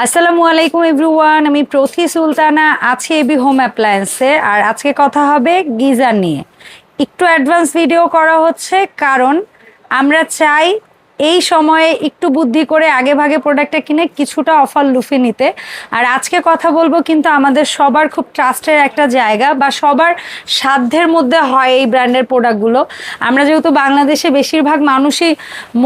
আসসালামু আলাইকুম এভরিওয়ান, আমি প্রথি সুলতানা, আছি এবি হোম অ্যাপ্লায়েন্সে আর আজকে কথা হবে গিজার নিয়ে। একটু অ্যাডভান্স ভিডিও করা হচ্ছে, কারণ আমরা চাই এই সময়ে একটু বুদ্ধি করে আগে ভাগে প্রোডাক্টটা কিনে কিছুটা অফার লুফে নিতে। আর আজকে কথা বলব কিন্তু আমাদের সবার খুব ট্রাস্টের একটা জায়গা বা সবার সাধ্যের মধ্যে হয় এই ব্র্যান্ডের প্রোডাক্টগুলো আমরা যেহেতু বাংলাদেশে বেশিরভাগ মানুষই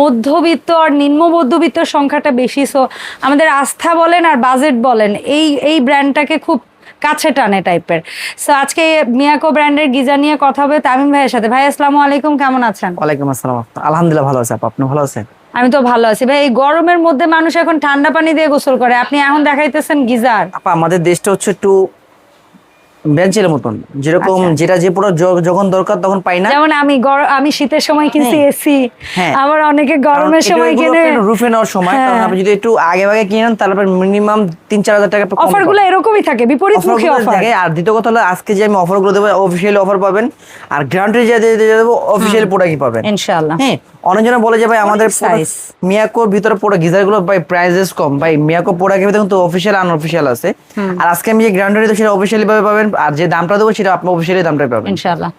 মধ্যবিত্ত আর নিম্ন মধ্যবিত্ত সংখ্যাটা বেশি সো আমাদের আস্থা বলেন আর বাজেট বলেন, এই এই ব্র্যান্ডটাকে খুব কাছে টানে টাইপের সো আজকে মিয়াকো ব্র্যান্ডের গিজার নিয়ে কথা হবে তামিম ভাইয়ের সাথে। ভাই আসসালামু আলাইকুম কেমন আছেন? ওয়ালাইকুম আসসালাম। আলহামদুলিল্লাহ ভালো আছি আপনি ভালো আছেন? আমি তো ভালো আছি। ভাই এই গরমের মধ্যে মানুষ এখন ঠান্ডা পানি দিয়ে গোসল করে। আপনি এখন দেখাইতেছেন গিজার। আপা আমাদের দেশটা হচ্ছে একটু বেঞ্চের মতন। যেরকম আচ্ছা। যেটা যে পুরো যখন দরকার তখন পাই না। যেমন আমি আমি শীতের সময় কিনছি হ্যাঁ। এসি। হ্যাঁ। আবার অনেকে গরমের সময় কিনে রুফে নেওয়ার সময়। কারণ হ্যাঁ। আপনি যদি একটু আগে ভাগে কিনেন নেন তাহলে মিনিমাম তিন চার হাজার টাকা অফারগুলো এরকমই থাকে বিপরীতমুখী অফার অফার থাকে। আর দ্বিতীয় কথা হলো আজকে যে আমি অফারগুলো দেবো অফিসিয়ালি অফার পাবেন। আর গ্যারান্টি যে দেবো অফিসিয়ালি প্রোডাক্টই পাবেন। ইনশাআল্লাহ। হ্যাঁ। অনেকজনে বলে যে ভাই আমাদের। মিয়াকোর ভিতরে পুরো গিজারগুলো ভাই প্রাইসেস কম। ভাই মিয়াকো প্রোডাক্টের ভিতরে কিন্তু অফিসিয়াল আনঅফিসিয়াল আছে। আর আজকে আমি যে গ্যারান্টি দেবো সেটা অফিসিয়ালি ভাবে পাবেন। আর যে দামটা দেবো সেটা আপনি অফিসিয়ালি দামটা পাবেন। ইনশাআল্লাহ।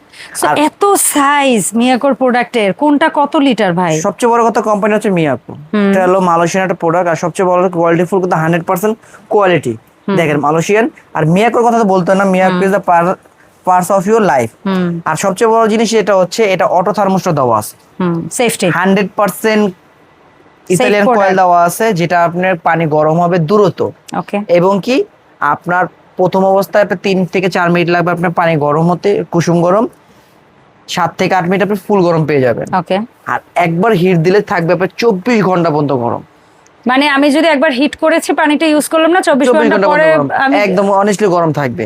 এত সাইজ মিয়াকোর প্রোডাক্টের কোনটা কত লিটার ভাই? সবচেয়ে বড় কথা কোম্পানি হচ্ছে মিয়াকো এটা হলো মালয়েশিয়ান একটা প্রোডাক্ট আর সবচেয়ে বড় কোয়ালিটি ফুল কিন্তু হান্ড্রেড পার্সেন্ট কোয়ালিটি দেখেন মালয়েশিয়ান আর মিয়াকোর কথা তো বলতো না। Miyako is the parts of your life আর সবচেয়ে বড় জিনিস এটা হচ্ছে এটা অটো থার্মোস্টার দেওয়া আছে safety hundred percent Italian coil দেওয়া আছে যেটা আপনার পানি গরম হবে দ্রুত এবং কি আপনার প্রথম অবস্থায় আপনার তিন থেকে চার মিনিট লাগবে আপনার পানি গরম হতে কুসুম গরম। সাত থেকে আট মিনিট আপনি ফুল গরম পেয়ে যাবেন। আর একবার হিট দিলে থাকবে আপনার চব্বিশ ঘণ্টা পর্যন্ত গরম। মানে আমি যদি একবার হিট করেছি পানিটা ইউজ করলাম না চব্বিশ ঘণ্টা পরে একদম অনেস্টলি গরম থাকবে।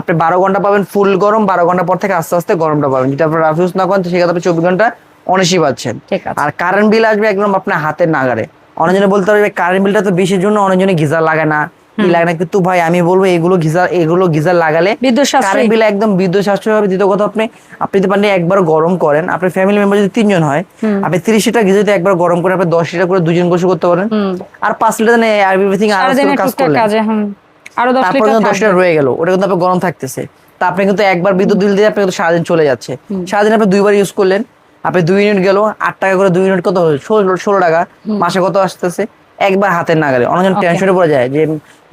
আপনি বারো ঘণ্টা পাবেন ফুল গরম বারো ঘণ্টা পর থেকে আস্তে আস্তে গরমটা পাবেন। যেটা আপনার রাফ ইউজ না করেন সেক্ষেত্রে আপনি চব্বিশ ঘণ্টা অনেসই পাচ্ছেন। আর কারেন্ট বিল আসবে একদম আপনার হাতের নাগারে অনেকজনে বলতে পারবে কারেন্ট বিলটা তো বেশির জন্য অনেকজনে গিজার লাগে না। লাগে না কিন্তু ভাই আমি বলব এগুলো গিজার এগুলো গিজার লাগালে বিদ্যুৎ সাশ্রয়ী। কারেন্ট বিল একদম বিদ্যুৎ সাশ্রয় হবে। দ্বিতীয় কথা আপনি আপনি যদি পারেন একবার গরম করেন আপনার ফ্যামিলি মেম্বার যদি তিনজন হয় আপনি তিরিশ লিটার গিজার যদি একবার গরম করে আপনি দশ লিটার করে দুজন গোসল করতে পারেন। আর পাঁচ লিটার আর এভরিথিং আর কাজ করলেন। আরও দশ লিটার কিন্তু দশ থাকবে। লিটার রয়ে গেল ওটা কিন্তু আপনার গরম থাকতেছে। তা আপনি কিন্তু একবার বিদ্যুৎ বিল দিয়ে আপনি কিন্তু সারাদিন চলে যাচ্ছে। সারাদিন আপনি দুইবার ইউজ করলেন আপনি দুই ইউনিট গেল আট টাকা করে দুই ইউনিট কত হলো? ষোলো টাকা মাসে কত আসতেছে? একবার হাতের না গেলে অনেকজন টেনশনে পড়ে যায় যে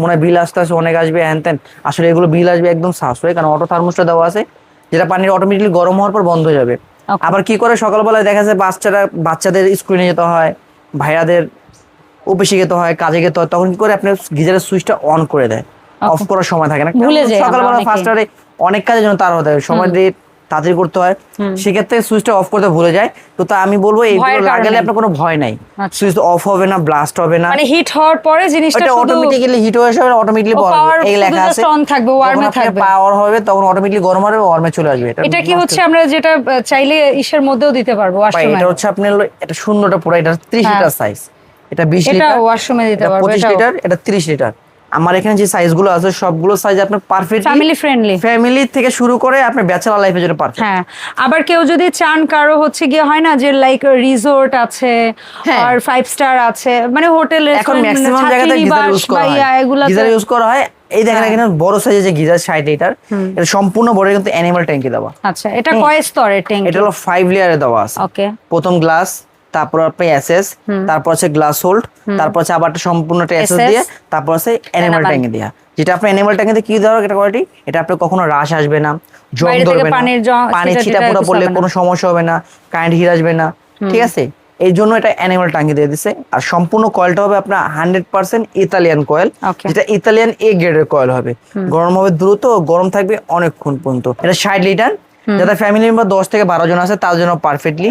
মনে হয় বিল আসতে আসে অনেক আসবে হ্যান ত্যান। আসলে এগুলো বিল আসবে একদম সাশ্রয় কারণ অটো থার্মোস্টার দেওয়া আছে যেটা পানির অটোমেটিকলি গরম হওয়ার পর বন্ধ হয়ে যাবে। আবার কি করে? সকালবেলায় দেখা যায় বাচ্চারা বাচ্চাদের স্কুলে যেতে হয় ভাইয়াদের অফিসে যেতে হয় কাজে যেতে হয় তখন কি করে? আপনি গিজারের সুইচটা অন করে দেয়। অফ করার সময় থাকে না। সকালবেলা। ফার্স্ট অনেক কাজের জন্য তার হতে হয়। সময় দিয়ে তাড়াতাড়ি করতে হয়। সেক্ষেত্রে সুইচটা অফ করতে ভুলে যায়। তো তা আমি বলব এইগুলো লাগালে আপনার কোনো ভয় নাই। আচ্ছা। সুইচ অফ হবে না ব্লাস্ট হবে না। মানে হিট হওয়ার পরে জিনিসটা শুধু অটোমেটিক্যালি হিট হয়ে যাবে অটোমেটিক্যালি ও power এই লেখা আছে on থাকবে, এ থাকবে। পাওয়ার হবে তখন অটোমেটিক্যালি গরম হবে ওয়ার্মে চলে আসবে। এটা এটা কি হচ্ছে আমরা যেটা চাইলে ইসের মধ্যেও দিতে পারব ওয়াশরুমে এটা হচ্ছে আপনার এটা শূন্যটা পুরো এটা 30 হ্যাঁ। লিটার সাইজ এটা 20 এটা লিটার ওয়াশরুমে দিতে এটা পারব 25 এটাও। লিটার এটা 30 লিটার আমার এখানে যে সাইজগুলো আছে সবগুলো সাইজ আপনার পারফেক্ট ফ্যামিলি ফ্রেন্ডলি ফ্যামিলি থেকে শুরু করে আপনার ব্যাচেলর লাইফের জন্য পারফেক্ট হ্যাঁ আবার কেউ যদি চান কারও হচ্ছে গিয়ে হয় না যে লাইক রিসোর্ট আছে হ্যাঁ। আর ফাইভ স্টার আছে মানে হোটেল এখন ম্যাক্সিমাম জায়গাতে গিজার ইউজ করা হয়। এগুলো গিজার ইউজ করা হয়। এই দেখেন হ্যাঁ। এখানে বড় সাইজের যে গিজার 60 লিটার এটা সম্পূর্ণ বড় কিন্তু অ্যানিমাল ট্যাঙ্কি দেওয়া। আচ্ছা এটা কয় স্তরের ট্যাঙ্ক এটা হলো 5 লেয়ারে দেওয়া আছে। ওকে প্রথম গ্লাস তারপর আপনি এসএস তারপর হচ্ছে গ্লাস হোল্ড তারপর হচ্ছে আবার একটা সম্পূর্ণ এসএস দিয়ে তারপর হচ্ছে অ্যানিমাল। ট্যাঙ্কি দেওয়া যেটা আপনি অ্যানিমাল ট্যাঙ্কিতে কি দেওয়া এটা কোয়ালিটি এটা আপনার কখনো রাশ আসবে না জং ধরবে না পানি ছিটা কিছু পড়লে হবে কোনো সমস্যা হবে না কারেন্ট হিট আসবে না ঠিক আছে? এই জন্য এটা অ্যানিমাল ট্যাঙ্কি দিয়ে দিছে। আর সম্পূর্ণ কয়েলটা হবে আপনার হান্ড্রেড পার্সেন্ট ইতালিয়ান কয়েল. যেটা ইতালিয়ান এ গ্রেডের কয়েল হবে। গরম হবে দ্রুত গরম থাকবে অনেকক্ষণ পর্যন্ত। এটা ষাট লিটার যাদের ফ্যামিলি মেম্বার দশ থেকে বারো জন আছে তার জন্য পারফেক্টলি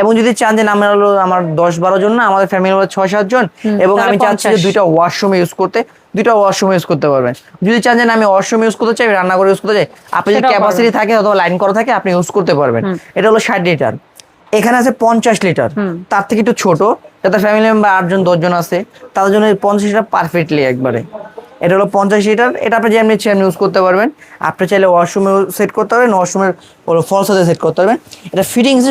এবং যদি চান যে আমার হলো আমার দশ বারো জন না আমাদের ফ্যামিলি মেম্বার ছয় সাত জন এবং আমি চাচ্ছি যে দুইটা ওয়াশরুম ইউজ করতে দুইটা ওয়াশরুম ইউজ করতে পারবেন। যদি চান যে আমি ওয়াশরুম ইউজ করতে চাই রান্না করে ইউজ করতে চাই আপনি যদি ক্যাপাসিটি থাকে অথবা লাইন করা থাকে আপনি ইউজ করতে পারবেন। এটা হলো ষাট লিটার এখানে আছে পঞ্চাশ লিটার তার থেকে একটু ছোট যাদের ফ্যামিলি মেম্বার আটজন দশজন আছে তাদের জন্য পঞ্চাশ লিটার পারফেক্টলি একবারে। এটা হলো পঞ্চাশ লিটার। এটা আপনি যেমনি চেয়ার ইউজ করতে পারবেন। আপনি চাইলে ওয়াশরুমে সেট করতে পারবেন ওয়াশরুমের হলো সাথে সেট করতে পারবেন। এটা ফিটিংস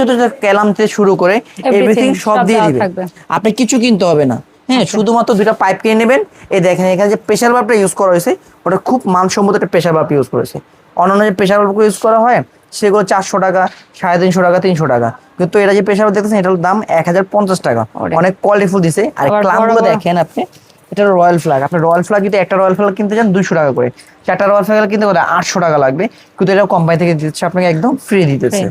ক্যালাম থেকে শুরু করে এভরিথিং সব দিয়ে দিবে আপনি কিছু কিনতে হবে না। হ্যাঁ শুধুমাত্র দুটা পাইপ কিনে নেবেন। এই দেখেন এখানে যে প্রেশার বাল্বটা ইউজ করা হয়েছে ওটা খুব মানসম্মত একটা প্রেশার বাল্ব ইউজ করেছে অন্যান্য যে প্রেশার বাল্বগুলো ইউজ করা হয় সেগুলো চারশো টাকা সাড়ে তিনশো টাকা তিনশো টাকা। কিন্তু এটা যে প্রেশার বাল্ব দেখতেছেন এটার দাম এক হাজার পঞ্চাশ টাকা। অনেক কোয়ালিটিফুল দিছে। আর ক্লামগুলো দেখেন আপনি। এটা রয়্যাল ফ্ল্যাগ। আপনি রয়্যাল ফ্ল্যাগ যদি একটা রয়্যাল ফ্ল্যাগ কিনতে চান দুইশো টাকা করে। চারটা রয়্যাল ফ্ল্যাগ কিনতে গেলে আটশো টাকা লাগবে। কিন্তু এটা কোম্পানি থেকে দিচ্ছে আপনাকে একদম ফ্রি দিতেছে।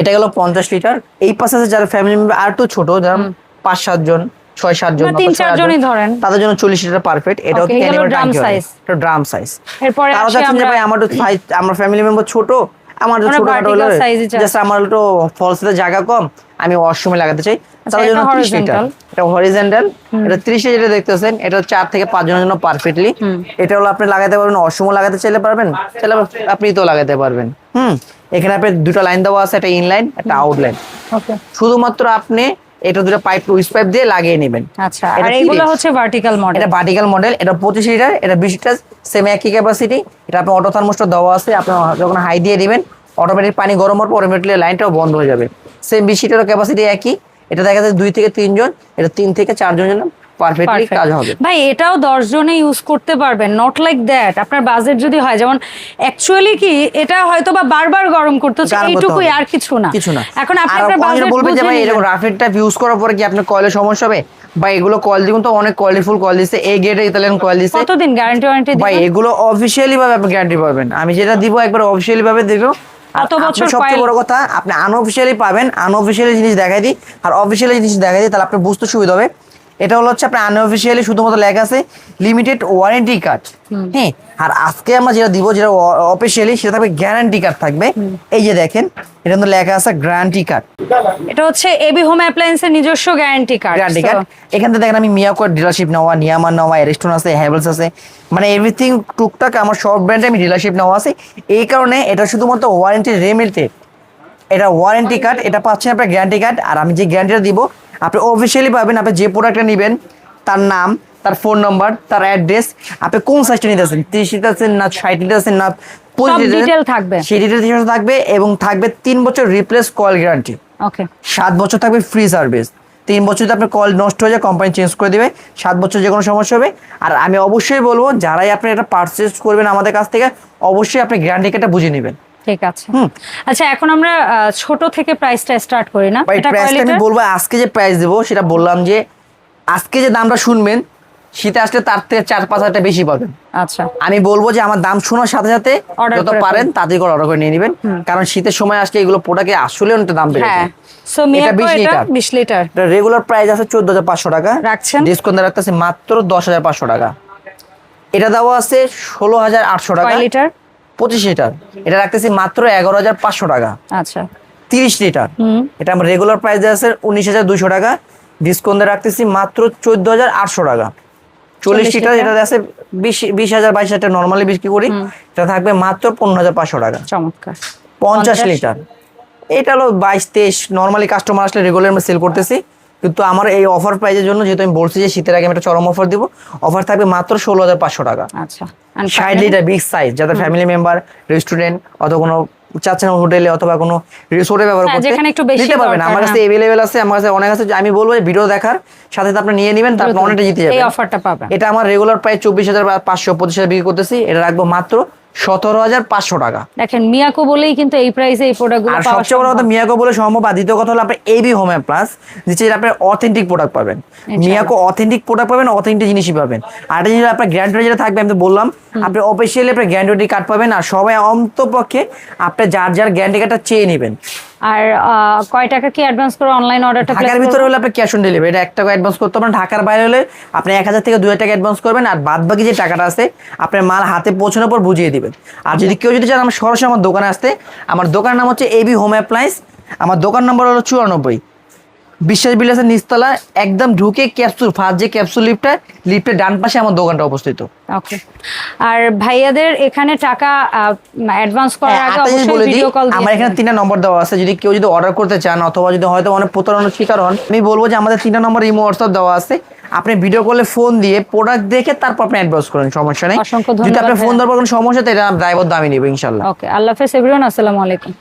এটা গেল পঞ্চাশ লিটার। এই পাশে আছে যারা ফ্যামিলি মেম্বার আর একটু ছোট যারা পাঁচ সাত জন ছয় সাত জন বা তিন চার জন, জনই ধরেন। তাদের জন্য চল্লিশ লিটার পারফেক্ট এটা হচ্ছে size। এটা ড্রাম সাইজ এরপরে তো আমার ফ্যামিলি মেম্বার ছোট আমার তো আমরা হলে। জাস্ট একটু জায়গা কম আমি ওয়াশরুমে লাগাতে চাই। তার জন্য 30 লিটার এটা হরিজেন্টাল এটা 30 যেটা দেখতেছেন এটা চার থেকে পাঁচ জনের জন্য পারফেক্টলি এটা হলো আপনি লাগাতে পারবেন ওয়াশরুমে লাগাতে চাইলে পারবেন চাইলে আপনি তো লাগাতে পারবেন। হুম এখানে আপনি দুটো লাইন দেওয়া আছে একটা ইনলাইন একটা আউটলাইন ওকে শুধুমাত্র আপনি এটা দুটো পাইপ উইস পাইপ দিয়ে লাগিয়ে নেবেন। আচ্ছা আর এগুলো হচ্ছে ভার্টিক্যাল মডেল এটা ভার্টিক্যাল মডেল এটা পঁচিশ লিটার এটা বিশ লিটার সেম একই ক্যাপাসিটি এটা আপনি অটো থার্মোস্টার দেওয়া আছে আপনি যখন হাই দিয়ে দিবেন অটোমেটিক পানি গরম হওয়ার পর অটোমেটিকলি লাইনটাও বন্ধ হয়ে যাবে। সেম বিশ লিটারের ক্যাপাসিটি একই। এটা দেখা যায় দুই থেকে তিনজন এটা তিন থেকে চারজন পারফেক্টলি কাজ হবে। ভাই এটাও দশ জনে ইউজ করতে পারবেন নট লাইক দ্যাট আপনার বাজেট যদি হয় যেমন অ্যাকচুয়ালি কি এটা হয়তো বা বারবার গরম করতে হচ্ছে এইটুকুই। আর কিছু না। কিছু না। এখন আপনি আপনার বাজেট বলবেন যে ভাই এরকম রাফিড টাইপ ইউজ করার পরে কি আপনার কয়েলের সমস্যা হবে? বা এগুলো কয়েল দিবেন তো অনেক কোয়ালিটিফুল কয়েল দিচ্ছে এই গেটে ইতালিয়ান কয়েল দিচ্ছে কতদিন গ্যারান্টি ওয়ারেন্টি ভাই এগুলো অফিসিয়ালি ভাবে আপনি গ্যারান্টি পাবেন। আমি যেটা দিব একবার অফিসিয়ালি ভাবে দিব কত আপনি বছর সবচেয়ে বড় কথা আপনি আনঅফিসিয়ালি পাবেন আনঅফিসিয়ালি জিনিস দেখাই দিই। আর অফিসিয়ালি জিনিস দেখাই দিই তাহলে আপনার বুঝতে সুবিধা হবে। এটা হলো হচ্ছে আপনার আনঅফিসিয়ালি শুধুমাত্র লেখা আছে লিমিটেড ওয়ারেন্টি কার্ড হ্যাঁ আর আজকে আমরা যেটা দিব যেটা অফিসিয়ালি সেটা থাকবে গ্যারান্টি কার্ড থাকবে। এই যে দেখেন এটা কিন্তু লেখা আছে গ্যারান্টি কার্ড এটা হচ্ছে এবি হোম অ্যাপ্লায়েন্সের নিজস্ব গ্যারান্টি কার্ড গ্যারান্টি কার্ড এখান থেকে দেখেন আমি মিয়াকোর ডিলারশিপ নেওয়া নিয়ামার নেওয়া এরিস্টোন আছে হ্যাভেলস আছে। মানে এভরিথিং টুকটাক আমার সব ব্র্যান্ডে আমি ডিলারশিপ নেওয়া আছে। এই কারণে এটা শুধুমাত্র ওয়ারেন্টি রেমিটেড এটা ওয়ারেন্টি কার্ড এটা পাচ্ছেন আপনার গ্যারান্টি কার্ড আর আমি যে গ্যারান্টিটা দিব আপনি অফিসিয়ালি পাবেন আপনি যে প্রোডাক্টটা নেবেন তার নাম তার ফোন নাম্বার তার অ্যাড্রেস আপনি কোন সাইজটা নিতেছেন তিরিশ লিটার না ষাট লিটার না থাকবে। সেই ডিটেল থাকবে এবং থাকবে তিন বছর রিপ্লেস কয়েল গ্যারান্টি ওকে সাত বছর থাকবে ফ্রি সার্ভিস তিন বছর যদি আপনার কল নষ্ট হয়ে যায় কোম্পানি চেঞ্জ করে দেবে। সাত বছর যে কোনো সমস্যা হবে। আর আমি অবশ্যই বলব যারাই আপনি এটা পারচেস করবেন আমাদের কাছ থেকে অবশ্যই আপনি গ্যারান্টি কার্ডটা বুঝে নেবেন। ঠিক আছে। আচ্ছা এখন আমরা ছোট থেকে প্রাইসটা স্টার্ট করি না। এটা প্রাইসটা আমি বলব আজকে যে প্রাইস দেবো সেটা বললাম যে আজকে যে দামটা শুনবেন শীতে আসলে তার থেকে চার পাঁচ হাজার বেশি পাবেন। আচ্ছা। আমি বলব যে আমার দাম শোনার সাথে সাথে যত পারেন তাড়াতাড়ি করে অর্ডার করে নিয়ে নেবেন। কারণ শীতের সময় আসলে এগুলো প্রোডাক্টে আসলে অনেকটা দাম বেড়ে হ্যাঁ। যায়। সো এটা 20 লিটার। 20 লিটার এটা রেগুলার প্রাইস আছে চোদ্দ হাজার পাঁচশো টাকা। রাখছেন? ডিসকাউন্ট রাখতেছে মাত্র দশ হাজার পাঁচশো টাকা। এটা দেওয়া আছে ষোলো হাজার আটশো টাকা। লিটার পঁচিশ লিটার। এটা রাখতেছি মাত্র এগারো হাজার পাঁচশো টাকা। আচ্ছা। তিরিশ লিটার। এটা আমার রেগুলার প্রাইস আছে উনিশ হাজার দুশো টাকা। ডিসকাউন্ট রাখতেছি মাত্র চোদ্দ হাজার আটশো টাকা। চল্লিশ লিটার। এটা আছে বিশ বিশ হাজার বাইশ হাজার নর্মালি বিক্রি করি। এটা থাকবে মাত্র পনেরো হাজার পাঁচশো টাকা। চমৎকার। পঞ্চাশ লিটার। এটা হলো বাইশ তেইশ নর্মালি কাস্টমার আসলে রেগুলার আমি সেল করতেছি। কিন্তু আমার এই অফার প্রাইজের জন্য যেহেতু আমি বলছি যে শীতের আগে আমি একটা চরম অফার দিব অফার থাকবে মাত্র ষোলো হাজার পাঁচশো টাকা। আচ্ছা ষাট লিটার বিগ সাইজ যাদের ফ্যামিলি মেম্বার রেস্টুরেন্ট অথবা কোনো চাচ্ছেন হোটেলে অথবা কোনো রিসোর্টে ব্যবহার হ্যাঁ, করতে যেখানে একটু বেশি নিতে পারবেন। আমার কাছে হ্যাঁ। এভেলেবেল আছে আমার কাছে অনেক আছে আমি বলব যে ভিডিও দেখার সাথে সাথে আপনি নিয়ে নেবেন তারপর অনেকটা জিতে যাবেন। এই অফারটা পাবেন। এটা আমার রেগুলার প্রায় চব্বিশ হাজার পাঁচশো পঁচিশ হাজার বিক্রি করতেছি এটা রাখব মাত্র সতেরো হাজার পাঁচশো টাকা। দেখেন মিয়াকো বলেই কিন্তু এই প্রাইসে এই প্রোডাক্ট আর সবচেয়ে বড় কথা মিয়াকো বলে সম্ভব আর দ্বিতীয় কথা হলো আপনার এবি হোম প্লাস যেটা আপনি অথেন্টিক প্রোডাক্ট পাবেন। মিয়াকো অথেন্টিক প্রোডাক্ট পাবেন অথেন্টিক জিনিসই পাবেন। আর একটা জিনিস আপনার গ্যারান্টি যেটা থাকবে আমি তো বললাম আপনি অফিসিয়ালি আপনার গ্যারান্টি কার্ড পাবেন আর সবাই অন্তপক্ষে আপনি যার যার গ্যারান্টি কার্ডটা চেয়ে নেবেন। আর কয় টাকা কি অ্যাডভান্স করে অনলাইন অর্ডারটা ঢাকার ভিতরে হলে আপনি ক্যাশ অন ডেলিভারি এটা এক টাকা অ্যাডভান্স করতে পারেন। ঢাকার বাইরে হলে আপনি এক হাজার থেকে দু হাজার টাকা অ্যাডভান্স করবেন আর বাদ বাকি যে টাকাটা আছে আপনার মাল হাতে পৌঁছানোর পর বুঝিয়ে দিবেন। আর যদি কেউ যদি চান আমার সরাসরি আমার দোকানে আসতে আমার দোকানের নাম হচ্ছে এবি হোম অ্যাপ্লায়েন্স আমার দোকান নম্বর হলো চুরানব্বই। বিশ্বাস বিলাসের নিচতলা একদম ঢুকে ক্যাপসুল ফার্স্ট যে ক্যাপসুল লিফটটা লিফটের ডান পাশে আমার দোকানটা অবস্থিত। ওকে আর ভাইয়াদের এখানে টাকা অ্যাডভান্স করার হ্যাঁ, আগে অবশ্যই ভিডিও কল আমার এখানে তিনটা নম্বর দেওয়া আছে যদি কেউ যদি অর্ডার করতে চান অথবা যদি হয়তো অনেক প্রতারণার শিকার হন আমি বলব যে আমাদের তিনটা নম্বর ইমো হোয়াটসঅ্যাপ দেওয়া আছে। আপনি ভিডিও কলে ফোন দিয়ে প্রোডাক্ট দেখে তারপর আপনি অ্যাডভান্স করেন সমস্যা নেই। যদি আপনি ফোন। দেওয়ার কোনো সমস্যা তো এটা ড্রাইভার দামি নেবে ইনশাল্লাহ। ওকে আল্লাহ হাফেজ এভরিওয়ান আসসালামু আলাইকুম।